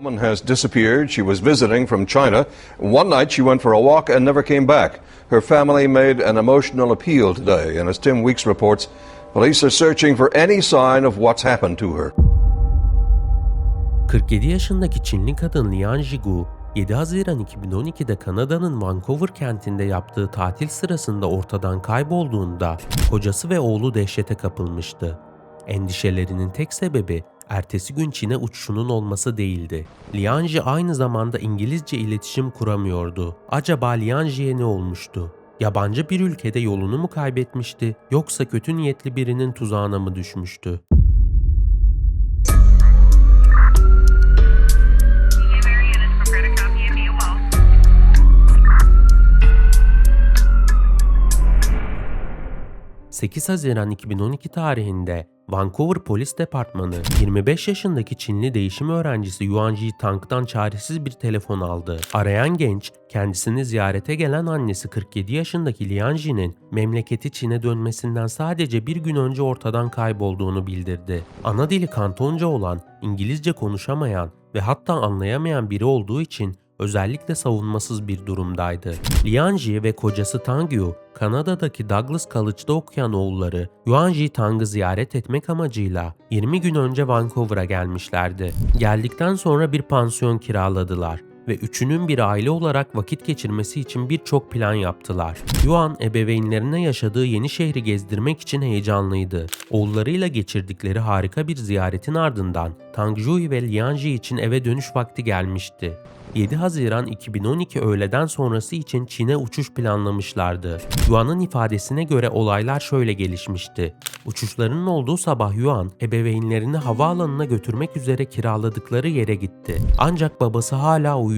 woman has disappeared. She was visiting from China. One night she went for a walk and never came back. Her family made an emotional appeal today, and as Tim Weeks reports, police are searching for any sign of what's happened to her. 47 yaşındaki Çinli kadın Lian Jigu, 7 Haziran 2012'de Kanada'nın Vancouver kentinde yaptığı tatil sırasında ortadan kaybolduğunda kocası ve oğlu dehşete kapılmıştı. Endişelerinin tek sebebi ertesi gün Çin'e uçuşunun olması değildi. Lianji aynı zamanda İngilizce iletişim kuramıyordu. Acaba Lianji'ye ne olmuştu? Yabancı bir ülkede yolunu mu kaybetmişti yoksa kötü niyetli birinin tuzağına mı düşmüştü? Marion is prepared to copy and be a wall. – 8 Haziran 2012 tarihinde Vancouver Polis Departmanı 25 yaşındaki Çinli değişim öğrencisi Yuan Ji Tang'dan çaresiz bir telefon aldı. Arayan genç kendisini ziyarete gelen annesi 47 yaşındaki Lian Ji'nin memleketi Çin'e dönmesinden sadece bir gün önce ortadan kaybolduğunu bildirdi. Ana dili Kantonca olan, İngilizce konuşamayan ve hatta anlayamayan biri olduğu için özellikle savunmasız bir durumdaydı. Lianji ve kocası Tangyu, Kanada'daki Douglas College'da okuyan oğulları Yuanji Tang'ı ziyaret etmek amacıyla 20 gün önce Vancouver'a gelmişlerdi. Geldikten sonra bir pansiyon kiraladılar ve üçünün bir aile olarak vakit geçirmesi için birçok plan yaptılar. Yuan ebeveynlerine yaşadığı yeni şehri gezdirmek için heyecanlıydı. Oğullarıyla geçirdikleri harika bir ziyaretin ardından Tangjui ve Lianji için eve dönüş vakti gelmişti. 7 Haziran 2012 öğleden sonrası için Çin'e uçuş planlamışlardı. Yuan'ın ifadesine göre olaylar şöyle gelişmişti. Uçuşlarının olduğu sabah Yuan, ebeveynlerini havaalanına götürmek üzere kiraladıkları yere gitti. Ancak babası hala uyuyordu.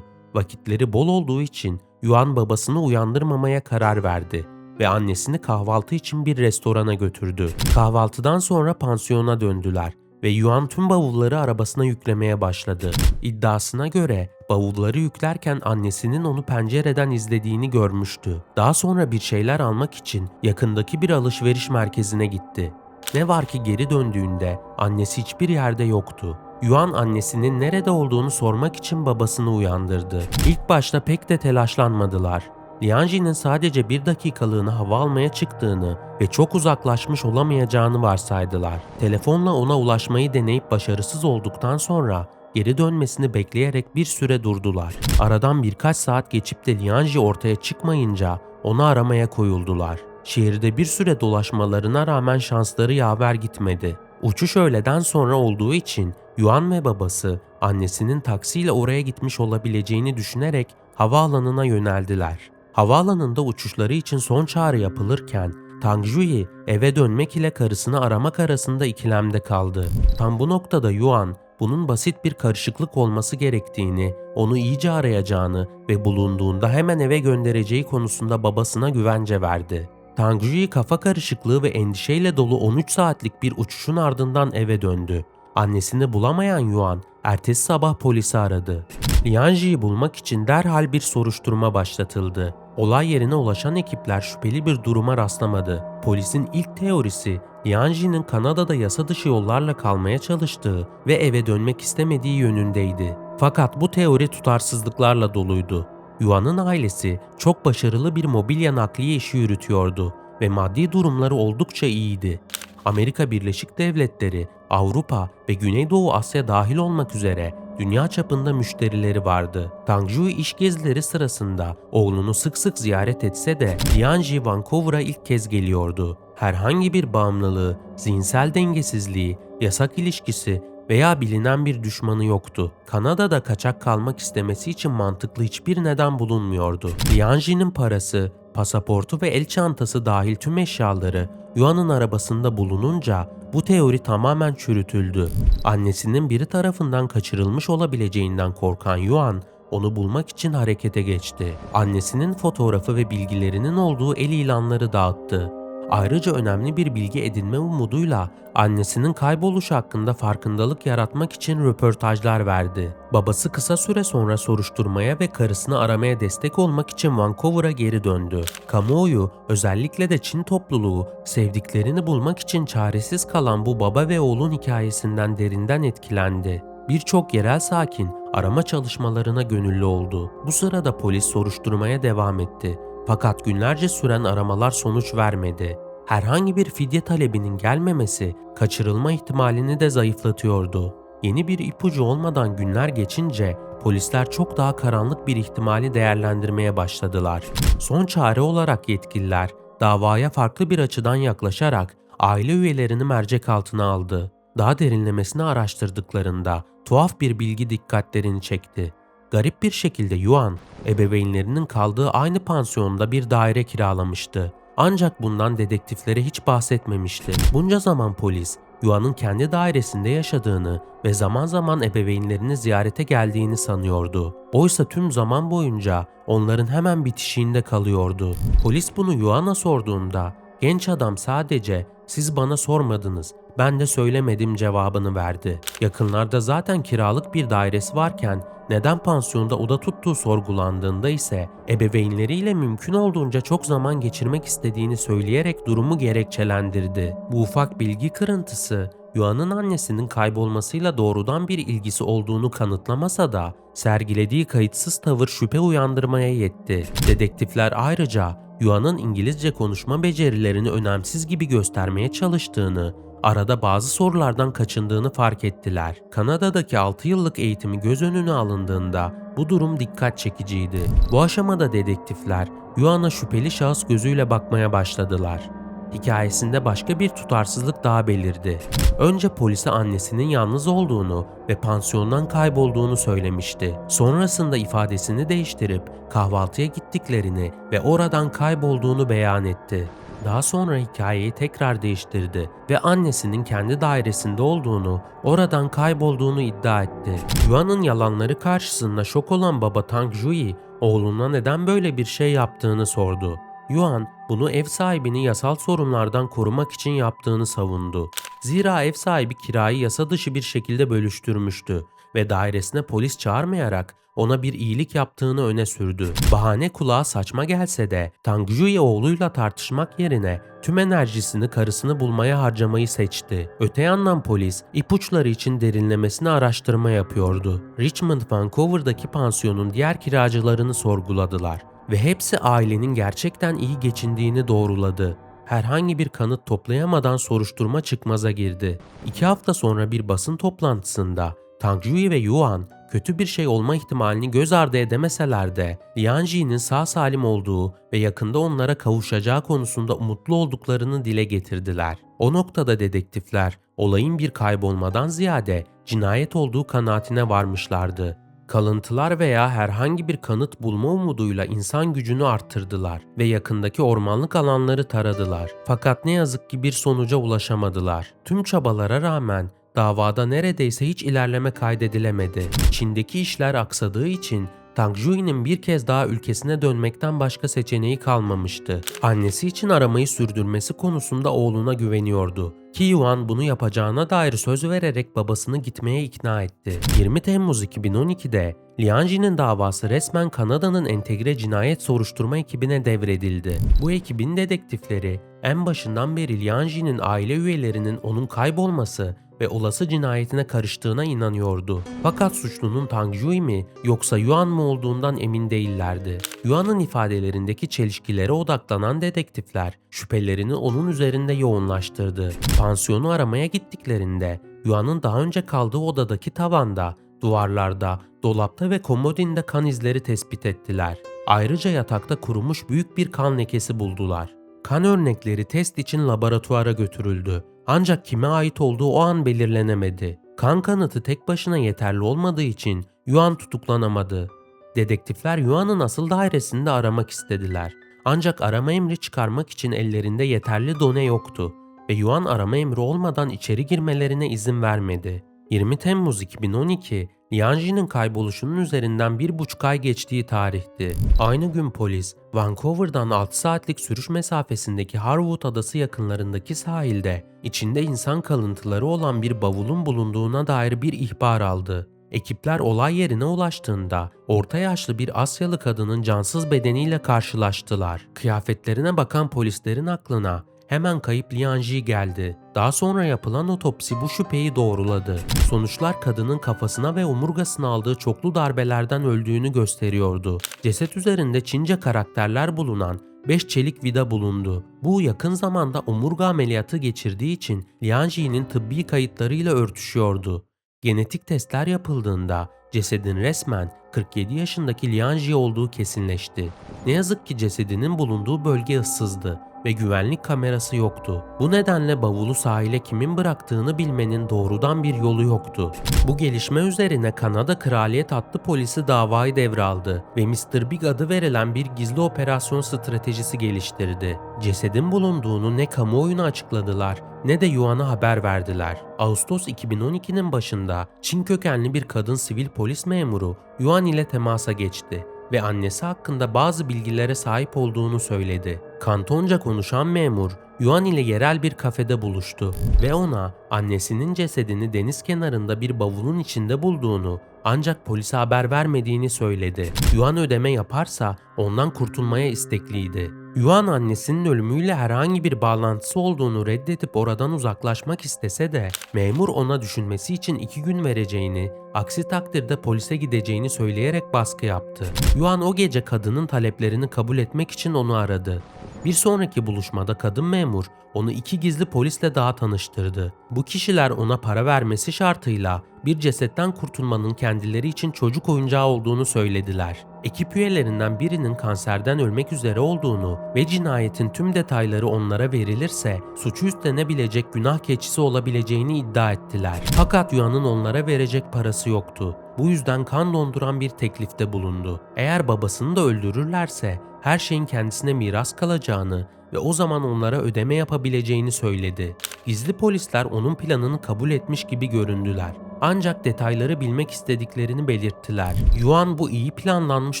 Vakitleri bol olduğu için Yuan babasını uyandırmamaya karar verdi ve annesini kahvaltı için bir restorana götürdü. Kahvaltıdan sonra pansiyona döndüler ve Yuan tüm bavulları arabasına yüklemeye başladı. İddiasına göre bavulları yüklerken annesinin onu pencereden izlediğini görmüştü. Daha sonra bir şeyler almak için yakındaki bir alışveriş merkezine gitti. Ne var ki geri döndüğünde annesi hiçbir yerde yoktu. Yuan annesinin nerede olduğunu sormak için babasını uyandırdı. İlk başta pek de telaşlanmadılar. Lianji'nin sadece bir dakikalığına hava almaya çıktığını ve çok uzaklaşmış olamayacağını varsaydılar. Telefonla ona ulaşmayı deneyip başarısız olduktan sonra geri dönmesini bekleyerek bir süre durdular. Aradan birkaç saat geçip de Lianji ortaya çıkmayınca onu aramaya koyuldular. Şehirde bir süre dolaşmalarına rağmen şansları yaver gitmedi. Uçuş öğleden sonra olduğu için Yuan ve babası annesinin taksiyle oraya gitmiş olabileceğini düşünerek havaalanına yöneldiler. Havaalanında uçuşları için son çağrı yapılırken Tang Jui eve dönmek ile karısını aramak arasında ikilemde kaldı. Tam bu noktada Yuan bunun basit bir karışıklık olması gerektiğini, onu iyice arayacağını ve bulunduğunda hemen eve göndereceği konusunda babasına güvence verdi. Tang Jui kafa karışıklığı ve endişeyle dolu 13 saatlik bir uçuşun ardından eve döndü. Annesini bulamayan Yuan ertesi sabah polisi aradı. Lianji'yi bulmak için derhal bir soruşturma başlatıldı. Olay yerine ulaşan ekipler şüpheli bir duruma rastlamadı. Polisin ilk teorisi Lianji'nin Kanada'da yasa dışı yollarla kalmaya çalıştığı ve eve dönmek istemediği yönündeydi. Fakat bu teori tutarsızlıklarla doluydu. Yuan'ın ailesi çok başarılı bir mobilya nakliye işi yürütüyordu ve maddi durumları oldukça iyiydi. Amerika Birleşik Devletleri, Avrupa ve Güneydoğu Asya dahil olmak üzere dünya çapında müşterileri vardı. Tangjui iş gezileri sırasında oğlunu sık sık ziyaret etse de Lianji Vancouver'a ilk kez geliyordu. Herhangi bir bağımlılığı, zihinsel dengesizliği, yasak ilişkisi veya bilinen bir düşmanı yoktu. Kanada'da kaçak kalmak istemesi için mantıklı hiçbir neden bulunmuyordu. Lianji'nin parası, pasaportu ve el çantası dahil tüm eşyaları Yuan'ın arabasında bulununca bu teori tamamen çürütüldü. Annesinin biri tarafından kaçırılmış olabileceğinden korkan Yuan, onu bulmak için harekete geçti. Annesinin fotoğrafı ve bilgilerinin olduğu el ilanları dağıttı. Ayrıca önemli bir bilgi edinme umuduyla annesinin kayboluşu hakkında farkındalık yaratmak için röportajlar verdi. Babası kısa süre sonra soruşturmaya ve karısını aramaya destek olmak için Vancouver'a geri döndü. Kamuoyu, özellikle de Çin topluluğu, sevdiklerini bulmak için çaresiz kalan bu baba ve oğlun hikayesinden derinden etkilendi. Birçok yerel sakin arama çalışmalarına gönüllü oldu. Bu sırada polis soruşturmaya devam etti. Fakat günlerce süren aramalar sonuç vermedi. Herhangi bir fidye talebinin gelmemesi kaçırılma ihtimalini de zayıflatıyordu. Yeni bir ipucu olmadan günler geçince polisler çok daha karanlık bir ihtimali değerlendirmeye başladılar. Son çare olarak yetkililer davaya farklı bir açıdan yaklaşarak aile üyelerini mercek altına aldı. Daha derinlemesine araştırdıklarında tuhaf bir bilgi dikkatlerini çekti. Garip bir şekilde Yuan, ebeveynlerinin kaldığı aynı pansiyonda bir daire kiralamıştı. Ancak bundan dedektiflere hiç bahsetmemişti. Bunca zaman polis, Yuan'ın kendi dairesinde yaşadığını ve zaman zaman ebeveynlerini ziyarete geldiğini sanıyordu. Oysa tüm zaman boyunca onların hemen bitişiğinde kalıyordu. Polis bunu Yuan'a sorduğunda genç adam sadece siz bana sormadınız, ben de söylemedim cevabını verdi. Yakınlarda zaten kiralık bir dairesi varken neden pansiyonda oda tuttuğu sorgulandığında ise ebeveynleriyle mümkün olduğunca çok zaman geçirmek istediğini söyleyerek durumu gerekçelendirdi. Bu ufak bilgi kırıntısı Yuan'ın annesinin kaybolmasıyla doğrudan bir ilgisi olduğunu kanıtlamasa da sergilediği kayıtsız tavır şüphe uyandırmaya yetti. Dedektifler ayrıca Yuan'ın İngilizce konuşma becerilerini önemsiz gibi göstermeye çalıştığını, arada bazı sorulardan kaçındığını fark ettiler. Kanada'daki 6 yıllık eğitimi göz önüne alındığında bu durum dikkat çekiciydi. Bu aşamada dedektifler Yuan'a şüpheli şahıs gözüyle bakmaya başladılar. Hikayesinde başka bir tutarsızlık daha belirdi. Önce polise annesinin yalnız olduğunu ve pansiyondan kaybolduğunu söylemişti. Sonrasında ifadesini değiştirip kahvaltıya gittiklerini ve oradan kaybolduğunu beyan etti. Daha sonra hikayeyi tekrar değiştirdi ve annesinin kendi dairesinde olduğunu, oradan kaybolduğunu iddia etti. Yuan'ın yalanları karşısında şok olan baba Tang Jui, oğluna neden böyle bir şey yaptığını sordu. Yuan bunu ev sahibini yasal sorunlardan korumak için yaptığını savundu. Zira ev sahibi kirayı yasa dışı bir şekilde bölüştürmüştü ve dairesine polis çağırmayarak ona bir iyilik yaptığını öne sürdü. Bahane kulağa saçma gelse de Tangjuyi oğluyla tartışmak yerine tüm enerjisini karısını bulmaya harcamayı seçti. Öte yandan polis ipuçları için derinlemesine araştırma yapıyordu. Richmond Vancouver'daki pansiyonun diğer kiracılarını sorguladılar ve hepsi ailenin gerçekten iyi geçindiğini doğruladı. Herhangi bir kanıt toplayamadan soruşturma çıkmaza girdi. İki hafta sonra bir basın toplantısında Tang Jui ve Yuan kötü bir şey olma ihtimalini göz ardı edemeseler de Lian Ji'nin sağ salim olduğu ve yakında onlara kavuşacağı konusunda umutlu olduklarını dile getirdiler. O noktada dedektifler olayın bir kaybolmadan ziyade cinayet olduğu kanaatine varmışlardı. Kalıntılar veya herhangi bir kanıt bulma umuduyla insan gücünü arttırdılar ve yakındaki ormanlık alanları taradılar. Fakat ne yazık ki bir sonuca ulaşamadılar. Tüm çabalara rağmen davada neredeyse hiç ilerleme kaydedilemedi. Çin'deki işler aksadığı için Tang Jui'nin bir kez daha ülkesine dönmekten başka seçeneği kalmamıştı. Annesi için aramayı sürdürmesi konusunda oğluna güveniyordu. Ki Yuan bunu yapacağına dair söz vererek babasını gitmeye ikna etti. 20 Temmuz 2012'de Lianji'nin davası resmen Kanada'nın entegre cinayet soruşturma ekibine devredildi. Bu ekibin dedektifleri en başından beri Lianji'nin aile üyelerinin onun kaybolması ve olası cinayetine karıştığına inanıyordu. Fakat suçlunun Tang Jui mi yoksa Yuan mı olduğundan emin değillerdi. Yuan'ın ifadelerindeki çelişkilere odaklanan dedektifler şüphelerini onun üzerinde yoğunlaştırdı. Pansiyonu aramaya gittiklerinde Yuan'ın daha önce kaldığı odadaki tavanda, duvarlarda, dolapta ve komodinde kan izleri tespit ettiler. Ayrıca yatakta kurumuş büyük bir kan lekesi buldular. Kan örnekleri test için laboratuvara götürüldü. Ancak kime ait olduğu o an belirlenemedi. Kan kanıtı tek başına yeterli olmadığı için Yuan tutuklanamadı. Dedektifler Yuan'ın asıl dairesinde aramak istediler. Ancak arama emri çıkarmak için ellerinde yeterli done yoktu ve Yuan arama emri olmadan içeri girmelerine izin vermedi. 20 Temmuz 2012 Lianji'nin kayboluşunun üzerinden bir buçuk ay geçtiği tarihti. Aynı gün polis, Vancouver'dan 6 saatlik sürüş mesafesindeki Harwood adası yakınlarındaki sahilde içinde insan kalıntıları olan bir bavulun bulunduğuna dair bir ihbar aldı. Ekipler olay yerine ulaştığında orta yaşlı bir Asyalı kadının cansız bedeniyle karşılaştılar. Kıyafetlerine bakan polislerin aklına hemen kayıp Lianji geldi. Daha sonra yapılan otopsi bu şüpheyi doğruladı. Sonuçlar kadının kafasına ve omurgasına aldığı çoklu darbelerden öldüğünü gösteriyordu. Ceset üzerinde Çince karakterler bulunan 5 çelik vida bulundu. Bu yakın zamanda omurga ameliyatı geçirdiği için Lianji'nin tıbbi kayıtlarıyla örtüşüyordu. Genetik testler yapıldığında cesedin resmen 47 yaşındaki Lianji olduğu kesinleşti. Ne yazık ki cesedinin bulunduğu bölge ıssızdı ve güvenlik kamerası yoktu. Bu nedenle bavulu sahile kimin bıraktığını bilmenin doğrudan bir yolu yoktu. Bu gelişme üzerine Kanada Kraliyet Atlı Polisi davayı devraldı ve Mr. Big adı verilen bir gizli operasyon stratejisi geliştirdi. Cesedin bulunduğunu ne kamuoyuna açıkladılar ne de Yuan'a haber verdiler. Ağustos 2012'nin başında Çin kökenli bir kadın sivil polis memuru Yuan ile temasa geçti ve annesi hakkında bazı bilgilere sahip olduğunu söyledi. Kantonca konuşan memur Yuan ile yerel bir kafede buluştu ve ona annesinin cesedini deniz kenarında bir bavulun içinde bulduğunu ancak polise haber vermediğini söyledi. Yuan ödeme yaparsa ondan kurtulmaya istekliydi. Yuan annesinin ölümüyle herhangi bir bağlantısı olduğunu reddedip oradan uzaklaşmak istese de memur ona düşünmesi için iki gün vereceğini, aksi takdirde polise gideceğini söyleyerek baskı yaptı. Yuan o gece kadının taleplerini kabul etmek için onu aradı. Bir sonraki buluşmada kadın memur onu iki gizli polisle daha tanıştırdı. Bu kişiler ona para vermesi şartıyla bir cesetten kurtulmanın kendileri için çocuk oyuncağı olduğunu söylediler. Ekip üyelerinden birinin kanserden ölmek üzere olduğunu ve cinayetin tüm detayları onlara verilirse suçu üstlenebilecek günah keçisi olabileceğini iddia ettiler. Fakat Yuan'ın onlara verecek parası yoktu. Bu yüzden kan donduran bir teklifte bulundu. Eğer babasını da öldürürlerse her şeyin kendisine miras kalacağını ve o zaman onlara ödeme yapabileceğini söyledi. Gizli polisler onun planını kabul etmiş gibi göründüler. Ancak detayları bilmek istediklerini belirttiler. Yuan bu iyi planlanmış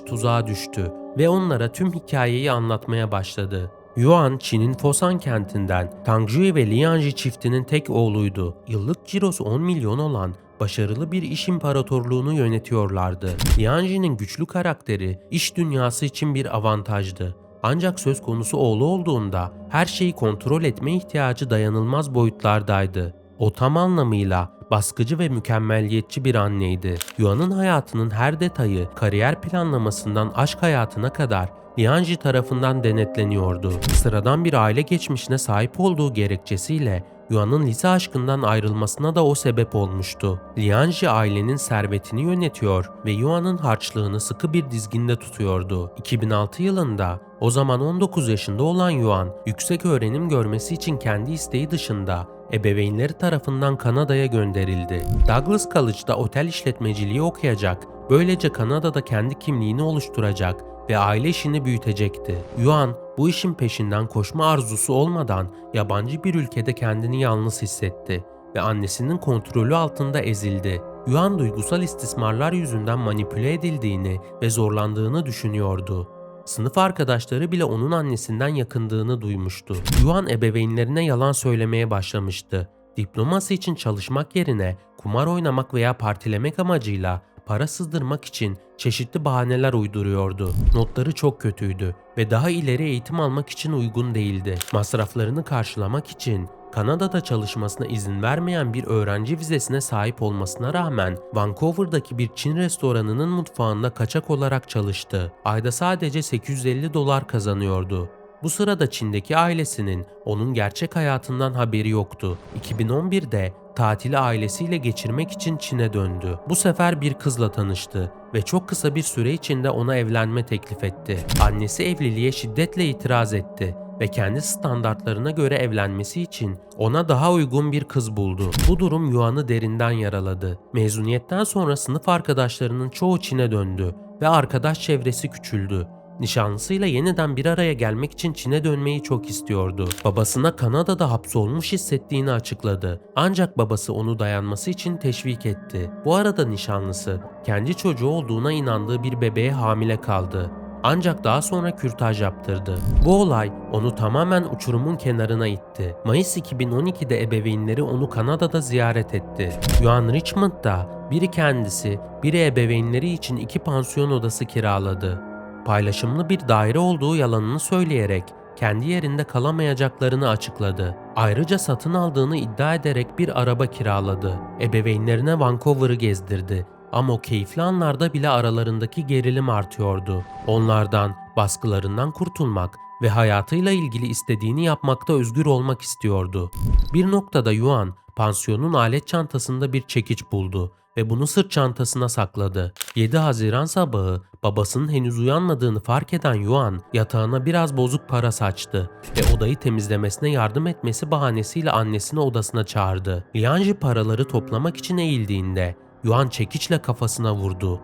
tuzağa düştü ve onlara tüm hikayeyi anlatmaya başladı. Yuan, Çin'in Fosan kentinden Tangjui ve Lianji çiftinin tek oğluydu. Yıllık cirosu 10 milyon olan başarılı bir iş imparatorluğunu yönetiyorlardı. Lianji'nin güçlü karakteri iş dünyası için bir avantajdı. Ancak söz konusu oğlu olduğunda her şeyi kontrol etme ihtiyacı dayanılmaz boyutlardaydı. O tam anlamıyla baskıcı ve mükemmelliyetçi bir anneydi. Yuan'ın hayatının her detayı, kariyer planlamasından aşk hayatına kadar Lianji tarafından denetleniyordu. Sıradan bir aile geçmişine sahip olduğu gerekçesiyle Yuan'ın lise aşkından ayrılmasına da o sebep olmuştu. Lianji ailenin servetini yönetiyor ve Yuan'ın harçlığını sıkı bir dizginde tutuyordu. 2006 yılında o zaman 19 yaşında olan Yuan, yüksek öğrenim görmesi için kendi isteği dışında ebeveynleri tarafından Kanada'ya gönderildi. Douglas College'da otel işletmeciliği okuyacak, böylece Kanada'da kendi kimliğini oluşturacak ve aile işini büyütecekti. Yuan bu işin peşinden koşma arzusu olmadan yabancı bir ülkede kendini yalnız hissetti ve annesinin kontrolü altında ezildi. Yuan duygusal istismarlar yüzünden manipüle edildiğini ve zorlandığını düşünüyordu. Sınıf arkadaşları bile onun annesinden yakındığını duymuştu. Yuan ebeveynlerine yalan söylemeye başlamıştı. Diploması için çalışmak yerine kumar oynamak veya partilemek amacıyla para sızdırmak için çeşitli bahaneler uyduruyordu. Notları çok kötüydü ve daha ileri eğitim almak için uygun değildi. Masraflarını karşılamak için Kanada'da çalışmasına izin vermeyen bir öğrenci vizesine sahip olmasına rağmen Vancouver'daki bir Çin restoranının mutfağında kaçak olarak çalıştı. Ayda sadece 850 dolar kazanıyordu. Bu sırada Çin'deki ailesinin onun gerçek hayatından haberi yoktu. 2011'de tatili ailesiyle geçirmek için Çin'e döndü. Bu sefer bir kızla tanıştı ve çok kısa bir süre içinde ona evlenme teklif etti. Annesi evliliğe şiddetle itiraz etti ve kendi standartlarına göre evlenmesi için ona daha uygun bir kız buldu. Bu durum Yuan'ı derinden yaraladı. Mezuniyetten sonra sınıf arkadaşlarının çoğu Çin'e döndü ve arkadaş çevresi küçüldü. Nişanlısıyla yeniden bir araya gelmek için Çin'e dönmeyi çok istiyordu. Babasına Kanada'da hapsolmuş hissettiğini açıkladı. Ancak babası onu dayanması için teşvik etti. Bu arada nişanlısı kendi çocuğu olduğuna inandığı bir bebeğe hamile kaldı. Ancak daha sonra kürtaj yaptırdı. Bu olay onu tamamen uçurumun kenarına itti. Mayıs 2012'de ebeveynleri onu Kanada'da ziyaret etti. Yuan Richmond'da biri kendisi, biri ebeveynleri için iki pansiyon odası kiraladı paylaşımlı bir daire olduğu yalanını söyleyerek kendi yerinde kalamayacaklarını açıkladı. Ayrıca satın aldığını iddia ederek bir araba kiraladı. Ebeveynlerine Vancouver'ı gezdirdi. Ama o keyifli anlarda bile aralarındaki gerilim artıyordu. Onlardan, baskılarından kurtulmak ve hayatıyla ilgili istediğini yapmakta özgür olmak istiyordu. Bir noktada Yuan, pansiyonun alet çantasında bir çekiç buldu ve bunu sırt çantasına sakladı. 7 Haziran sabahı babasının henüz uyanmadığını fark eden Yuan yatağına biraz bozuk para saçtı ve odayı temizlemesine yardım etmesi bahanesiyle annesini odasına çağırdı. Lianji paraları toplamak için eğildiğinde Yuan çekiçle kafasına vurdu.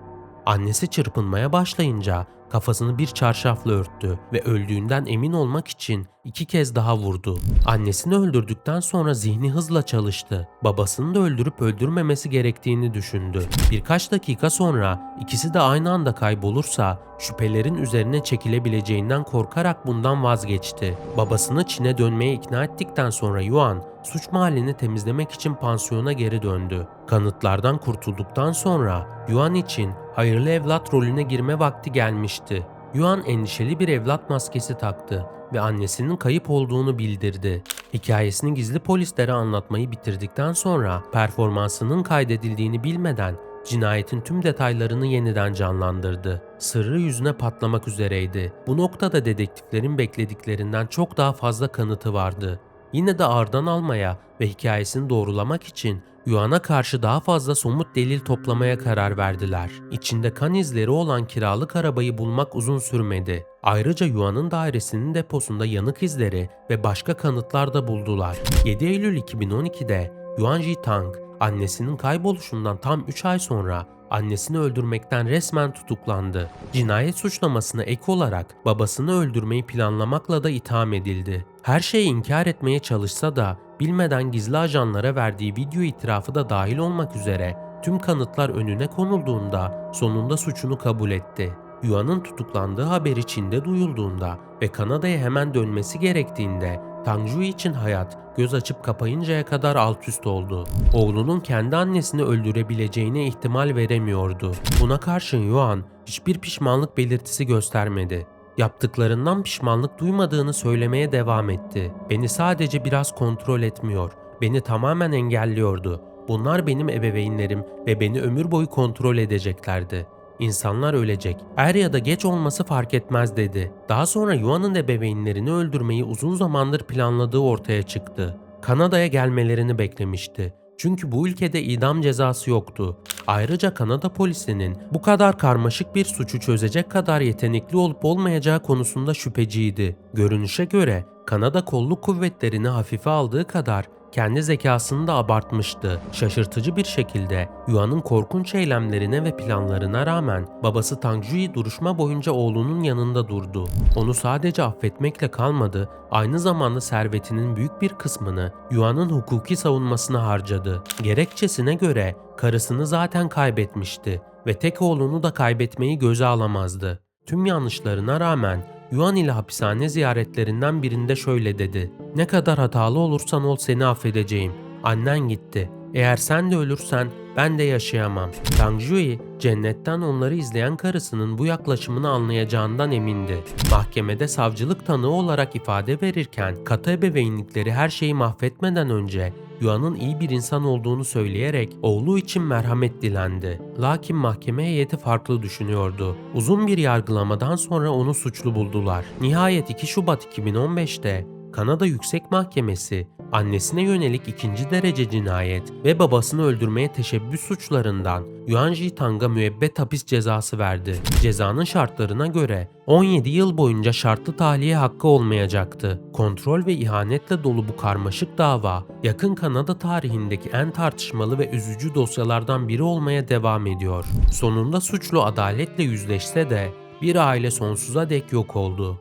Annesi çırpınmaya başlayınca kafasını bir çarşafla örttü ve öldüğünden emin olmak için iki kez daha vurdu. Annesini öldürdükten sonra zihni hızla çalıştı. Babasını da öldürüp öldürmemesi gerektiğini düşündü. Birkaç dakika sonra ikisi de aynı anda kaybolursa şüphelerin üzerine çekilebileceğinden korkarak bundan vazgeçti. Babasını Çin'e dönmeye ikna ettikten sonra Yuan suç mahallini temizlemek için pansiyona geri döndü. Kanıtlardan kurtulduktan sonra Yuan için hayırlı evlat rolüne girme vakti gelmişti. Yuan endişeli bir evlat maskesi taktı ve annesinin kayıp olduğunu bildirdi. Hikayesini gizli polislere anlatmayı bitirdikten sonra performansının kaydedildiğini bilmeden cinayetin tüm detaylarını yeniden canlandırdı. Sırrı yüzüne patlamak üzereydi. Bu noktada dedektiflerin beklediklerinden çok daha fazla kanıtı vardı. Yine de ardan almaya ve hikayesini doğrulamak için Yuan'a karşı daha fazla somut delil toplamaya karar verdiler. İçinde kan izleri olan kiralık arabayı bulmak uzun sürmedi. Ayrıca Yuan'ın dairesinin deposunda yanık izleri ve başka kanıtlar da buldular. 7 Eylül 2012'de Yuan Jitang annesinin kayboluşundan tam 3 ay sonra annesini öldürmekten resmen tutuklandı. Cinayet suçlamasına ek olarak babasını öldürmeyi planlamakla da itham edildi. Her şeyi inkar etmeye çalışsa da bilmeden gizli ajanlara verdiği video itirafı da dahil olmak üzere tüm kanıtlar önüne konulduğunda sonunda suçunu kabul etti. Yuan'ın tutuklandığı haberi Çin'de duyulduğunda ve Kanada'ya hemen dönmesi gerektiğinde Tangju için hayat göz açıp kapayıncaya kadar alt üst oldu. Oğlunun kendi annesini öldürebileceğine ihtimal veremiyordu. Buna karşın Yuan hiçbir pişmanlık belirtisi göstermedi. Yaptıklarından pişmanlık duymadığını söylemeye devam etti. Beni sadece biraz kontrol etmiyor, beni tamamen engelliyordu. Bunlar benim ebeveynlerim ve beni ömür boyu kontrol edeceklerdi. İnsanlar ölecek. Er ya da geç olması fark etmez dedi. Daha sonra Yuan'ın ebeveynlerini öldürmeyi uzun zamandır planladığı ortaya çıktı. Kanada'ya gelmelerini beklemişti. Çünkü bu ülkede idam cezası yoktu. Ayrıca Kanada polisinin bu kadar karmaşık bir suçu çözecek kadar yetenekli olup olmayacağı konusunda şüpheciydi. Görünüşe göre Kanada kolluk kuvvetlerini hafife aldığı kadar kendi zekasını da abartmıştı. Şaşırtıcı bir şekilde Yuan'ın korkunç eylemlerine ve planlarına rağmen babası Tang Jui duruşma boyunca oğlunun yanında durdu. Onu sadece affetmekle kalmadı, aynı zamanda servetinin büyük bir kısmını Yuan'ın hukuki savunmasına harcadı. Gerekçesine göre karısını zaten kaybetmişti ve tek oğlunu da kaybetmeyi göze alamazdı. Tüm yanlışlarına rağmen Yuan ile hapishane ziyaretlerinden birinde şöyle dedi. Ne kadar hatalı olursan ol seni affedeceğim. Annen gitti. Eğer sen de ölürsen ben de yaşayamam. Tang Jui, cennetten onları izleyen karısının bu yaklaşımını anlayacağından emindi. Mahkemede savcılık tanığı olarak ifade verirken katı ebeveynlikleri her şeyi mahvetmeden önce Yuan'ın iyi bir insan olduğunu söyleyerek oğlu için merhamet dilendi. Lakin mahkeme heyeti farklı düşünüyordu. Uzun bir yargılamadan sonra onu suçlu buldular. Nihayet 2 Şubat 2015'te Kanada Yüksek Mahkemesi annesine yönelik ikinci derece cinayet ve babasını öldürmeye teşebbüs suçlarından Yuan Jitang'a müebbet hapis cezası verdi. Cezanın şartlarına göre 17 yıl boyunca şartlı tahliye hakkı olmayacaktı. Kontrol ve ihanetle dolu bu karmaşık dava yakın Kanada tarihindeki en tartışmalı ve üzücü dosyalardan biri olmaya devam ediyor. Sonunda suçlu adaletle yüzleşse de bir aile sonsuza dek yok oldu.